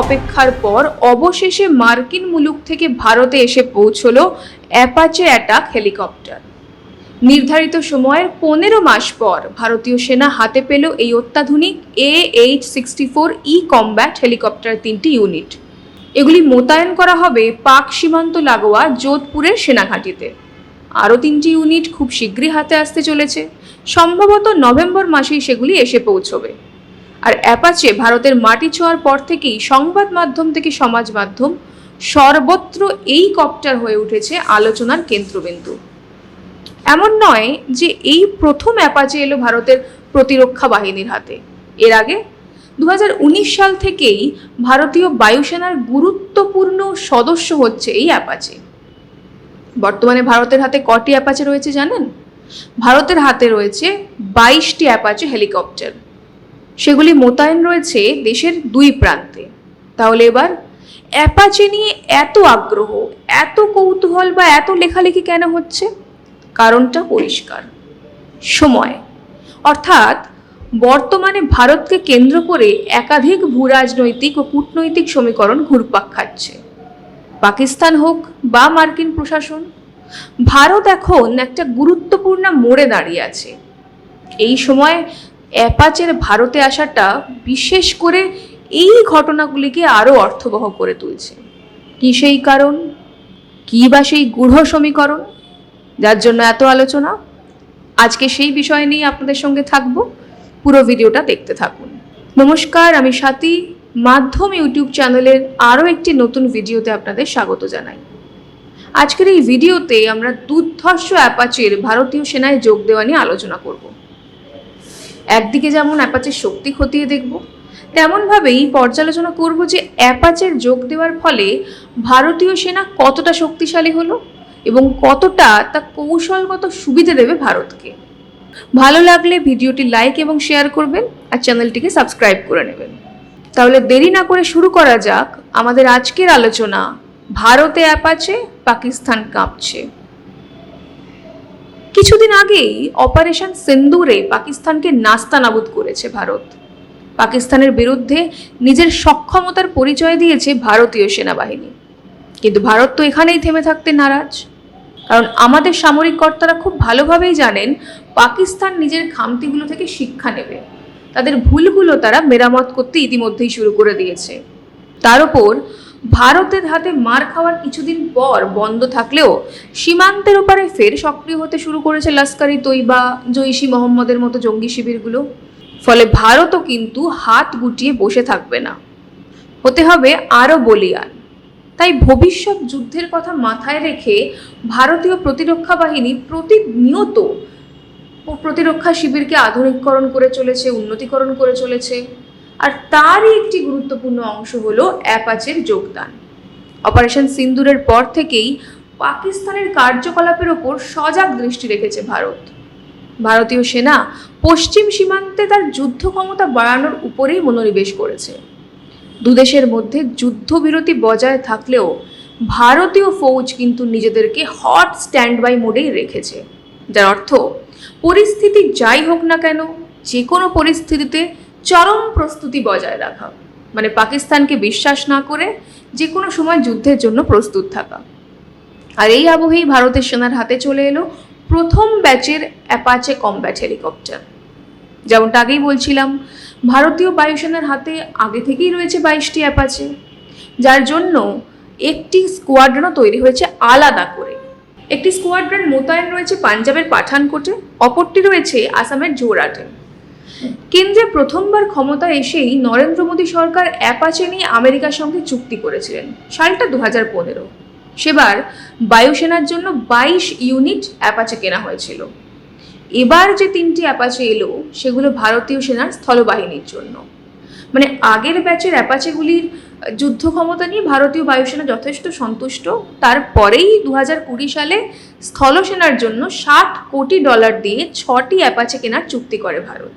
অপেক্ষার পর অবশেষে মার্কিন মুলুক থেকে ভারতে এসে পৌঁছল অ্যাপাচে অ্যাটাক হেলিকপ্টার। নির্ধারিত সময়ের পনেরো মাস পর ভারতীয় সেনা হাতে পেল এই অত্যাধুনিক A H sixty four E combat helicopter তিনটি ইউনিট। এগুলি মোতায়েন করা হবে পাক সীমান্ত লাগোয়া যোধপুরের সেনাঘাঁটিতে। আরও তিনটি ইউনিট খুব শীঘ্রই হাতে আসতে চলেছে। সম্ভবত নভেম্বর মাসেই সেগুলি এসে পৌঁছবে। আর অ্যাপাচে ভারতের মাটি ছোঁয়ার পর থেকেই সংবাদ মাধ্যম থেকে সমাজ মাধ্যম সর্বত্র এই কপ্টার হয়ে উঠেছে আলোচনার কেন্দ্রবিন্দু। এমন নয় যে এই প্রথম অ্যাপাচে এলো ভারতের প্রতিরক্ষা বাহিনীর হাতে। এর আগে দু হাজার উনিশ সাল থেকেই ভারতীয় বায়ুসেনার গুরুত্বপূর্ণ সদস্য হচ্ছে এই অ্যাপাচে। বর্তমানে ভারতের হাতে কটি অ্যাপাচে রয়েছে জানেন? ভারতের হাতে রয়েছে বাইশটি অ্যাপাচে হেলিকপ্টার। সেগুলি মোতায়েন রয়েছে দেশের দুই প্রান্তে। তাহলে এবার, অ্যাপাচে নিয়ে এত আগ্রহ, এত কৌতূহল বা এত লেখালেখি কেন হচ্ছে? কারণটা পরিষ্কার। সময়। অর্থাৎ, বর্তমানে ভারতকে কেন্দ্র করে একাধিক ভূরাজনৈতিক ও কূটনৈতিক সমীকরণ ঘুরপাক খাচ্ছে। পাকিস্তান হোক বা মার্কিন প্রশাসন, ভারত এখন একটা গুরুত্বপূর্ণ মোড়ে দাঁড়িয়ে আছে। এই সময় অ্যাপাচের ভারতে আসাটা বিশেষ করে এই ঘটনাগুলিকে আরও অর্থবহ করে তুলছে। কি সেই কারণ? কী বা সেই গূঢ় সমীকরণ? যার জন্য এত আলোচনা? আজকে সেই বিষয় নিয়ে আপনাদের সঙ্গে থাকব। পুরো ভিডিওটা দেখতে থাকুন। নমস্কার, আমি স্বাতী মাধ্যম ইউটিউব চ্যানেলের আরও একটি নতুন ভিডিওতে আপনাদের স্বাগত জানাই। আজকের এই ভিডিওতে আমরা দুর্ধর্ষ অ্যাপাচের ভারতীয় সেনায় যোগ দেওয়া নিয়ে আলোচনা করব। একদিকে যেমন অ্যাপাচের শক্তি খতিয়ে দেখব, তেমনভাবেই পর্যালোচনা করব যে অ্যাপাচের যোগ দেওয়ার ফলে ভারতীয় সেনা কতটা শক্তিশালী হলো এবং কতটা তা কৌশলগত সুবিধে দেবে ভারতকে। ভালো লাগলে ভিডিওটি লাইক এবং শেয়ার করবেন আর চ্যানেলটিকে সাবস্ক্রাইব করে নেবেন। তাহলে দেরি না করে শুরু করা যাক আমাদের আজকের আলোচনা, ভারতে অ্যাপাচে, পাকিস্তান কাঁপছে। কিছুদিন আগেই অপারেশন সিন্দুরে পাকিস্তানকে নাস্তানাবুদ করেছে ভারত। পাকিস্তানের বিরুদ্ধে নিজের সক্ষমতার পরিচয় দিয়েছে ভারতীয় সেনাবাহিনী। কিন্তু ভারত তো এখানেই থেমে থাকতে নারাজ। কারণ আমাদের সামরিক কর্তারা খুব ভালোভাবেই জানেন, পাকিস্তান নিজের খামতিগুলো থেকে শিক্ষা নেবে। তাদের ভুলগুলো তারা মেরামত করতে ইতিমধ্যেই শুরু করে দিয়েছে। তার ওপর ভারতের হাতে মার খাওয়ার কিছুদিন পর বন্ধ থাকলেও সীমান্তের ওপারে ফের সক্রিয় হতে শুরু করেছে লস্করি তৈবা, জৈশি মোহাম্মদের মতো জঙ্গি শিবিরগুলো। ফলে ভারতও কিন্তু হাত গুটিয়ে বসে থাকবে না। হতে হবে আরও বলিয়ান। তাই ভবিষ্যৎ যুদ্ধের কথা মাথায় রেখে ভারতীয় প্রতিরক্ষা বাহিনী প্রতিনিয়ত প্রতিরক্ষা শিবিরকে আধুনিককরণ করে চলেছে, উন্নতিকরণ করে চলেছে। আর তারই একটি গুরুত্বপূর্ণ অংশ হলো অ্যাপাচের যোগদান। অপারেশন সিন্দুরের পর থেকেই পাকিস্তানের কার্যকলাপের ওপর সজাগ দৃষ্টি রেখেছে ভারত। ভারতীয় সেনা পশ্চিম সীমান্তে তার যুদ্ধ ক্ষমতা বাড়ানোর উপরেই মনোনিবেশ করেছে। দুদেশের মধ্যে যুদ্ধবিরতি বজায় থাকলেও ভারতীয় ফৌজ কিন্তু নিজেদেরকে হট স্ট্যান্ড বাই মোডেই রেখেছে। যার অর্থ, পরিস্থিতি যাই হোক না কেন যে কোনো পরিস্থিতিতে চরম প্রস্তুতি বজায় রাখা। মানে পাকিস্তানকে বিশ্বাস না করে যে কোনো সময় যুদ্ধের জন্য প্রস্তুত থাকা। আর এই আবহেই ভারতের সেনার হাতে চলে এলো প্রথম ব্যাচের অ্যাপাচে কমব্যাট হেলিকপ্টার। যেমনটা আগেই বলছিলাম, ভারতীয় বায়ুসেনার হাতে আগে থেকেই রয়েছে বাইশটি অ্যাপাচে, যার জন্য একটি স্কোয়াড্রনও তৈরি হয়েছে আলাদা করে। একটি স্কোয়াড্রন মোতায়েন রয়েছে পাঞ্জাবের পাঠানকোটে, অপরটি রয়েছে আসামের জোরাটে কেন্দ্রে প্রথমবার ক্ষমতা এসেই নরেন্দ্র মোদী সরকার অ্যাপাচে নিয়ে আমেরিকার সঙ্গে চুক্তি করেছিলেন, সালটা দু হাজার পনেরো। সেবার বায়ুসেনার জন্য বাইশ ইউনিট অ্যাপাচে কেনা হয়েছিল। এবার যে তিনটি অ্যাপাচে এলো, সেগুলো ভারতীয় সেনার স্থলবাহিনীর জন্য। মানে আগের ব্যাচের অ্যাপাচেগুলির যুদ্ধ ক্ষমতা নিয়ে ভারতীয় বায়ুসেনা যথেষ্ট সন্তুষ্ট। তারপরেই দু হাজার কুড়ি সালে স্থলসেনার জন্য ষাট কোটি ডলার দিয়ে ছটি অ্যাপাচে কেনার চুক্তি করে ভারত।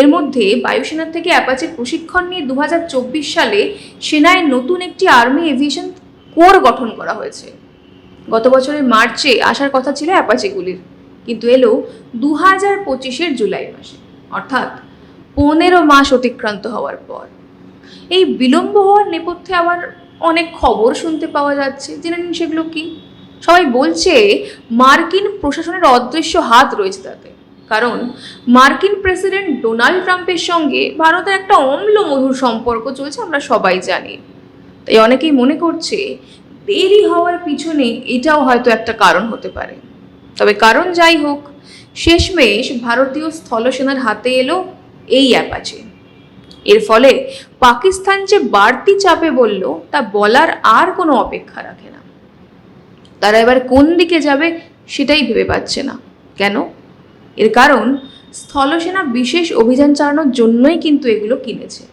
এর মধ্যে বায়ুসেনার থেকে অ্যাপাচের প্রশিক্ষণ নিয়ে দু হাজার চব্বিশ সালে সেনায় নতুন একটি আর্মি এভিয়েশন কোর গঠন করা হয়েছে। গত বছরের মার্চে আসার কথা ছিল অ্যাপাচেগুলির কিন্তু এলো দু হাজার পঁচিশের জুলাই মাসে, অর্থাৎ পনেরো মাস অতিক্রান্ত হওয়ার পর। এই বিলম্ব হওয়ার নেপথ্যে আবার অনেক খবর শুনতে পাওয়া যাচ্ছে। জেনে নিন সেগুলো কি? সবাই বলছে, মার্কিন প্রশাসনের অদৃশ্য হাত রয়েছে তাতে। কারণ মার্কিন প্রেসিডেন্ট ডোনাল্ড ট্রাম্পের সঙ্গে ভারতের একটা অম্ল মধুর সম্পর্ক চলছে, আমরা সবাই জানি। তাই অনেকেই মনে করছে দেরি হওয়ার পিছনে এটাও হয়তো একটা কারণ হতে পারে। তবে কারণ যাই হোক, শেষমেশ ভারতীয় স্থলসেনার হাতে এলো এই অ্যাপাচে। এর ফলে পাকিস্তান যে বাড়তি চাপে বলল, তা বলার আর কোনো অপেক্ষা রাখে না। তারা এবার কোন দিকে যাবে সেটাই ভেবে পাচ্ছে না। কেন? এর কারণ, স্থলসেনা বিশেষ অভিযান চালানোর জন্যই কিন্তু এগুলো কিনেছে।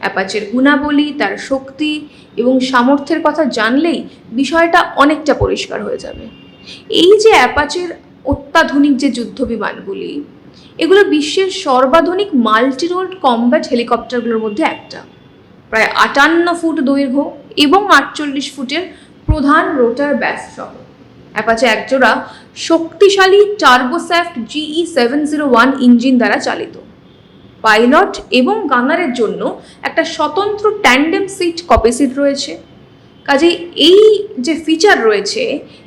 অ্যাপাচের গুণাবলী, তার শক্তি এবং সামর্থ্যের কথা জানলেই বিষয়টা অনেকটা পরিষ্কার হয়ে যাবে। এই যে অ্যাপাচের অত্যাধুনিক যে যুদ্ধ বিমানগুলি এগুলো বিশ্বের সর্বাধুনিক মাল্টিরোল্ড কম্ব্যাট হেলিকপ্টারগুলোর মধ্যে একটা। প্রায় আটান্ন ফুট দৈর্ঘ্য এবং আটচল্লিশ ফুটের প্রধান রোটার ব্যাস সহ অ্যাপাচে একজোড়া শক্তিশালী turboshaft GE seven zero one engine দ্বারা চালিত। পাইলট এবং গানারের জন্য একটা স্বতন্ত্র ট্যান্ডেম সিট কপি সিট রয়েছে। কাজে এই যে ফিচার রয়েছে,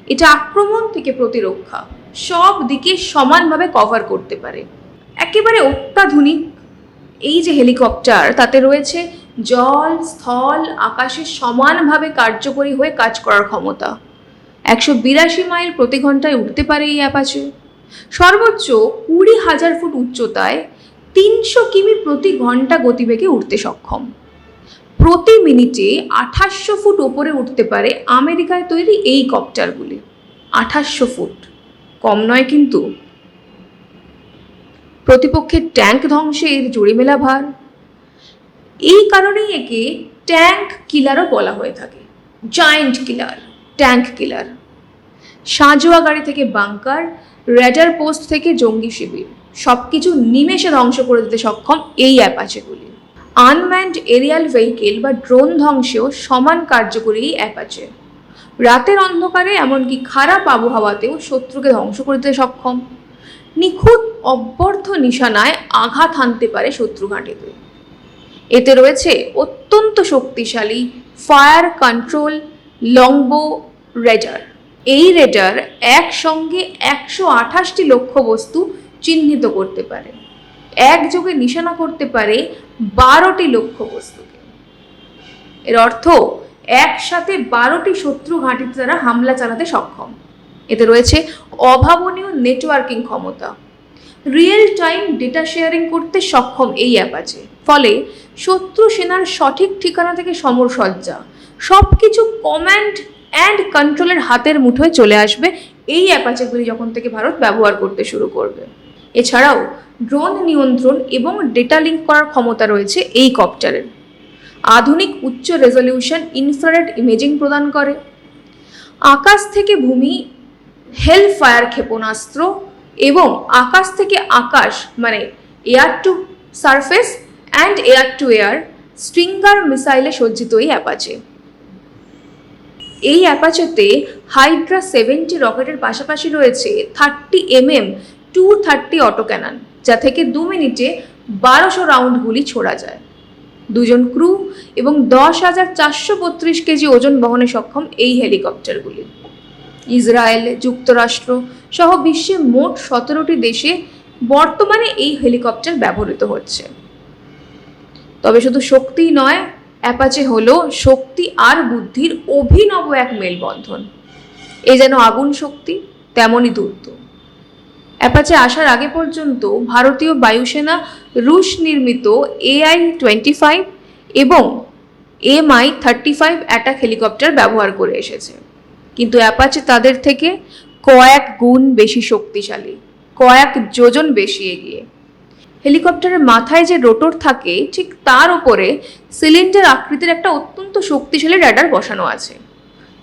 এটা আক্রমণ থেকে প্রতিরক্ষা সব দিকে সমানভাবে কভার করতে পারে। একেবারে অত্যাধুনিক এই যে হেলিকপ্টার তাতে রয়েছে জল, স্থল, আকাশে সমানভাবে কার্যকরী হয়ে কাজ করার ক্ষমতা। একশো বিরাশি মাইল প্রতি ঘন্টায় উঠতে পারে এই অ্যাপাচে সর্বোচ্চ কুড়ি হাজার ফুট উচ্চতায় তিনশো কিমি প্রতি ঘণ্টা গতিবেগে উঠতে সক্ষম। প্রতি মিনিটে আঠাশশো ফুট ওপরে উঠতে পারে আমেরিকায় তৈরি এই কপ্টারগুলি। আঠাশশো ফুট, কম নয় কিন্তু। প্রতিপক্ষের ট্যাঙ্ক ধ্বংসে এর জুড়িমেলা ভার। এই কারণেই একে ট্যাঙ্ক কিলারও বলা হয়ে থাকে। জায়েন্ট কিলার ট্যাঙ্ক কিলার সাঁজোয়া গাড়ি থেকে বাংকার, রেডার পোস্ট থেকে জঙ্গি শিবির। সব কিছু নিমেষে ধ্বংস করে দিতে সক্ষম এই অ্যাপ অ্যাপাচেগুলি আনম্যান্ড এরিয়াল ভেহিকেল বা ড্রোন ধ্বংসেও সমান কার্যকরী এই অ্যাপাচে রাতের অন্ধকারে এমনকি খারাপ আবহাওয়াতেও শত্রুকে ধ্বংস করে দিতে সক্ষম। নিখুঁত অব্যর্থ নিশানায় আঘাত হানতে পারে শত্রু ঘাঁটিতে। এতে রয়েছে অত্যন্ত শক্তিশালী ফায়ার কন্ট্রোল, লংবো, রেডার। এই রেডার একসঙ্গে একশো আঠাশটি লক্ষ্যবস্তু চিহ্নিত করতে পারে। একযোগে নিশানা করতে পারে বারোটি লক্ষ্যবস্তুকে। এর অর্থ একসাথে বারোটি শত্রু ঘাঁটিতে তারা হামলা চালাতে সক্ষম। এতে রয়েছে অভাবনীয় নেটওয়ার্কিং ক্ষমতা। রিয়েল টাইম ডেটা শেয়ারিং করতে সক্ষম এই অ্যাপ আছে ফলে শত্রু সেনার সঠিক ঠিকানা থেকে সমরসজ্জা সব কিছু কমান্ড অ্যান্ড কন্ট্রোলের হাতের মুঠোয় চলে আসবে এই অ্যাপাচেগুলি যখন থেকে ভারত ব্যবহার করতে শুরু করবে। এছাড়াও ড্রোন নিয়ন্ত্রণ এবং ডেটা লিঙ্ক করার ক্ষমতা রয়েছে এই কপ্টারের আধুনিক উচ্চ রেজলিউশন ইনফ্রারেড ইমেজিং প্রদান করে। আকাশ থেকে ভূমি হেল ফায়ার ক্ষেপণাস্ত্র এবং আকাশ থেকে আকাশ মানে air to surface and air to air stinger মিসাইলে সজ্জিত এই অ্যাপাচে। এই অ্যাপাচেতে হাইড্রা সেভেন্টি রকেটের পাশাপাশি রয়েছে thirty M M two thirty auto cannon যা থেকে দু মিনিটে বারোশো রাউন্ড গুলি ছোড়া যায়। দুজন ক্রু এবং দশ হাজার চারশো বত্রিশ কেজি ওজন বহনে সক্ষম এই হেলিকপ্টারগুলি ইসরায়েল, যুক্তরাষ্ট্র সহ বিশ্বের মোট সতেরোটি দেশে বর্তমানে এই হেলিকপ্টার ব্যবহৃত হচ্ছে। তবে শুধু শক্তিই নয় অ্যাপাচে হলো শক্তি আর বুদ্ধির অভিনব এক মেলবন্ধন। এ যেন আগুন শক্তি, তেমনই দূরত্ব অ্যাপাচে আসার আগে পর্যন্ত ভারতীয় বায়ুসেনা রুশ নির্মিত এআই টোয়েন্টি ফাইভ এবং MI thirty five attack helicopter ব্যবহার করে এসেছে। কিন্তু অ্যাপাচে তাদের থেকে কয়েক গুণ বেশি শক্তিশালী, কয়েক যোজন বেশি এগিয়ে। হেলিকপ্টারের মাথায় যে রোটর থাকে, ঠিক তার উপরে সিলিন্ডার আকৃতির একটা অত্যন্ত শক্তিশালী র্যাডার বসানো আছে।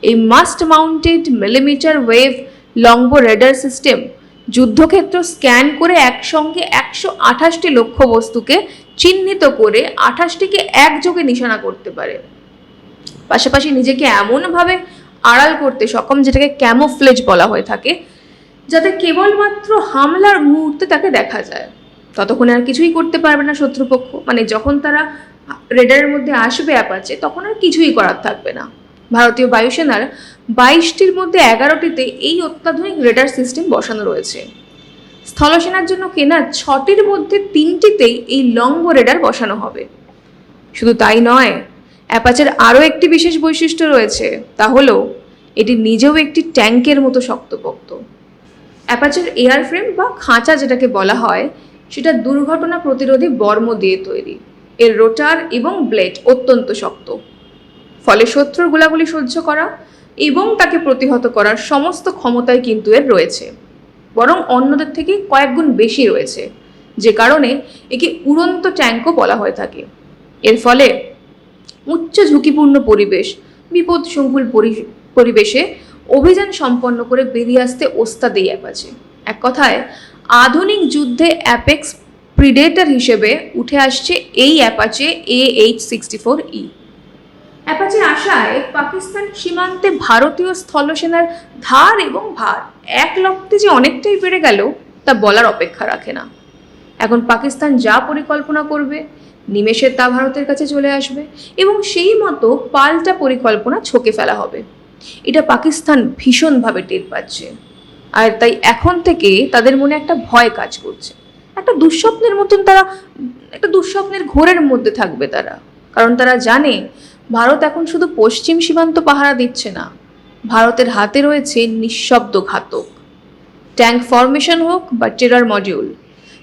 এই mast mounted millimetre wave longbow radar system যুদ্ধক্ষেত্র স্ক্যান করে একসঙ্গে একশো আঠাশটি লক্ষ্যবস্তুকে চিহ্নিত করে আঠাশটিকে একযোগে নিশানা করতে পারে। পাশাপাশি নিজেকে এমনভাবে আড়াল করতে সক্ষম যেটাকে ক্যামোফ্লেজ বলা হয়ে থাকে, যাতে কেবলমাত্র হামলার মুহূর্তে তাকে দেখা যায়। ততক্ষণে আর কিছুই করতে পারবে না শত্রুপক্ষ। মানে যখন তারা রেডারের মধ্যে আসবে অ্যাপাচে, তখন আর কিছুই করার থাকবে না। ভারতীয় বায়ুসেনার বাইশটির মধ্যে এগারোটিতে এই অত্যাধুনিক রেডার সিস্টেম বসানো রয়েছে। স্থলসেনার জন্য কেনা ছটির মধ্যে তিনটিতেই এই লম্ব রেডার বসানো হবে। শুধু তাই নয়, অ্যাপাচের আরও একটি বিশেষ বৈশিষ্ট্য রয়েছে, তা হলো এটি নিজেও একটি ট্যাঙ্কের মতো শক্তপোক্ত। অ্যাপাচের এয়ার ফ্রেম বা খাঁচা যেটাকে বলা হয় সেটা দুর্ঘটনা প্রতিরোধী বর্ম দিয়ে তৈরি। এর রোটার এবং ব্লেড অত্যন্ত শক্ত। ফলে শত্রুর গোলাগুলি সহ্য করা এবং তাকে প্রতিহত করার সমস্ত ক্ষমতাই কিন্তু এর রয়েছে। বরং অন্যদের থেকে কয়েক গুণ বেশি রয়েছে, যে কারণে একে উড়ন্ত ট্যাঙ্কও বলা হয়ে থাকে। এর ফলে উচ্চ ঝুঁকিপূর্ণ পরিবেশ বিপদ সংকুল পরি- পরিবেশে অভিযান সম্পন্ন করে বেরিয়ে আসতে ওস্তাদ এই এক কথায় আধুনিক যুদ্ধে অ্যাপেক্স প্রিডেটর হিসেবে উঠে আসছে এই Apache A H sixty four E. অ্যাপাচের আশায় পাকিস্তান সীমান্তে ভারতীয় স্থলসেনার ধার এবং ভার। এক লক্ষে যে অনেকটাই বেড়ে গেল, তা বলার অপেক্ষা রাখে না। এখন পাকিস্তান যা পরিকল্পনা করবে, নিমেষে তা ভারতের কাছে চলে আসবে এবং সেই মতো পাল্টা পরিকল্পনা ছকে ফেলা হবে। এটা পাকিস্তান ভীষণভাবে টের পাচ্ছে। আর তাই এখন থেকে তাদের মনে একটা ভয় কাজ করছে। একটা দুঃস্বপ্নের মতন তারা, একটা দুঃস্বপ্নের ঘোরের মধ্যে থাকবে তারা। কারণ তারা জানে, ভারত এখন শুধু পশ্চিম সীমান্ত পাহারা দিচ্ছে না। ভারতের হাতে রয়েছে নিঃশব্দ ঘাতক। ট্যাঙ্ক ফরমেশন হোক বা টেরার মডিউল,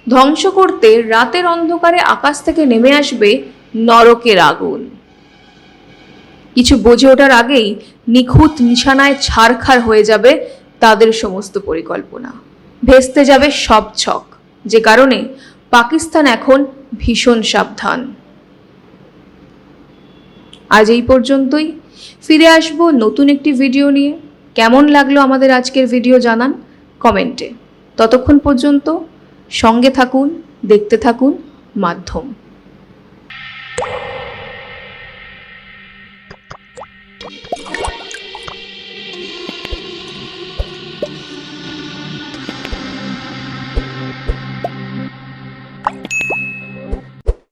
ধ্বংস করতে রাতের অন্ধকারে আকাশ থেকে নেমে আসবে নরকের আগুন। কিছু বোঝে ওঠার আগেই নিখুঁত নিশানায় ছারখার হয়ে যাবে তাদের সমস্ত পরিকল্পনা। ভেস্তে যাবে সব ছক, যে কারণে পাকিস্তান এখন ভীষণ সাবধান। আজ এই পর্যন্তই। ফিরে আসব নতুন একটি ভিডিও নিয়ে। কেমন লাগল আমাদের আজকের ভিডিও জানান কমেন্টে। ততক্ষণ পর্যন্ত সঙ্গে থাকুন, দেখতে থাকুন, মাধ্যম।